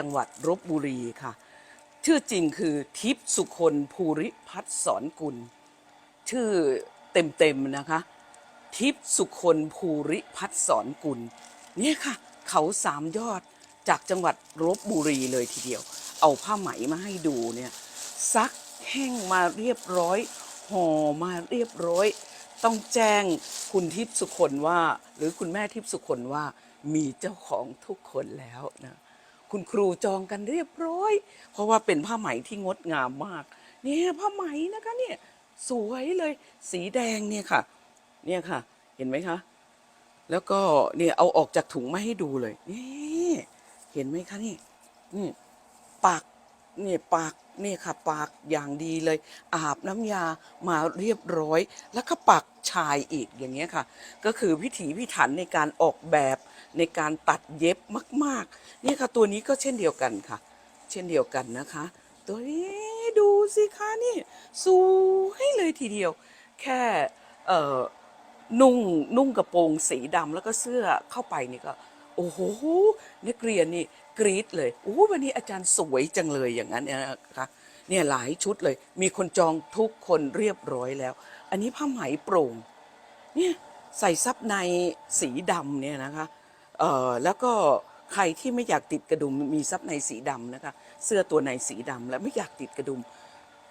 จังหวัดลบบุรีค่ะ ชื่อจริงคือทิพสุคนภูริพัฒน์สอนกุล ชื่อเต็มๆนะคะ ทิพสุคนภูริพัฒน์สอนกุลเนี่ยค่ะ เขาสามยอดจากจังหวัดลบบุรีเลยทีเดียว เอาผ้าไหมมาให้ดูเนี่ยซักแห้งมาเรียบร้อยห่อมาเรียบร้อย ต้องแจ้งคุณทิพย์สุคนว่า หรือคุณแม่ทิพย์สุคนว่ามีเจ้าของทุกคนแล้วนะ คุณครูจองกันเรียบร้อย เพราะว่าเป็นผ้าไหมที่งดงามมาก เนี่ยผ้าไหมนะคะเนี่ยสวยเลยสีแดงเนี่ยค่ะ เนี่ยค่ะ เห็นไหมคะ แล้วก็เนี่ยเอาออกจากถุงมาให้ดูเลยนี่เห็นไหมคะนี่นี่ปากเนี่ยปากเนี่ยค่ะ ปากอย่างดีเลย อาบน้ำยามาเรียบร้อย แล้วก็ปาก ชายอีกอย่างเงี้ยค่ะ ก็คือพิถีพิถันในการออกแบบในการตัดเย็บมากๆเนี่ยค่ะตัวนี้ก็เช่นเดียวกันค่ะ เช่นเดียวกันนะคะ ตัวนี้ดูสิคะนี่สวยเลยทีเดียว แค่เอ่อนุ่งนุ่งกระโปรงสีดำแล้วก็เสื้อเข้าไปนี่ก็โอ้โหนักเรียนนี่กรี๊ดเลยโอ้วันนี้อาจารย์สวยจังเลยอย่างนั้นนะคะเนี่ยหลายชุดเลย มีคนจองทุกคนเรียบร้อยแล้ว อันนี้ผ้าไหมโปร่ง เนี่ยใส่ซับในสีดำเนี่ยนะคะเอ่อแล้วก็ใครที่ไม่อยากติดกระดุมมีซับในสีดำนะคะ เสื้อตัวในสีดำและไม่อยากติดกระดุม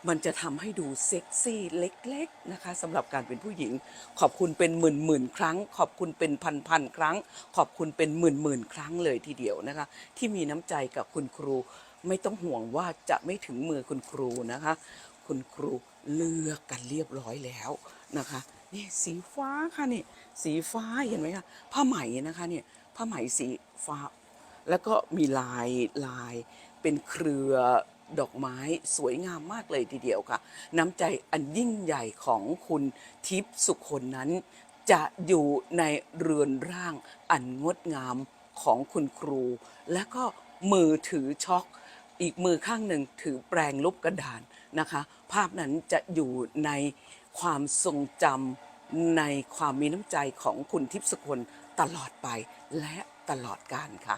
มันจะทำให้ดูเซ็กซี่เล็กๆนะคะสำหรับการเป็นผู้หญิง ขอบคุณเป็นหมื่นๆครั้ง ขอบคุณเป็นพันๆครั้ง ขอบคุณเป็นหมื่นหมื่นๆครั้งเลยทีเดียวนะคะ ที่มีน้ำใจกับคุณครูไม่ต้องห่วงว่าจะไม่ถึงมือคุณครูนะคะ คุณครูเลือกกันเรียบร้อยแล้วนะคะ นี่สีฟ้าค่ะนี่สีฟ้าเห็นไหมคะผ้าไหมนะคะเนี่ยผ้าไหมสีฟ้า แล้วก็มีลายลายเป็นเครือดอกไม้สวยงามมากเลยทีเดียวค่ะ น้ำใจอันยิ่งใหญ่ของคุณทิพย์สุคนนั้น จะอยู่ในเรือนร่างอันงดงามของคุณครู และก็มือถือช็อก อีกมือข้างหนึ่งถือแปรงลบกระดานนะคะ ภาพนั้นจะอยู่ใน ความทรงจำในความมีน้ำใจของคุณทิพย์สกลตลอดไปและตลอดกาลค่ะ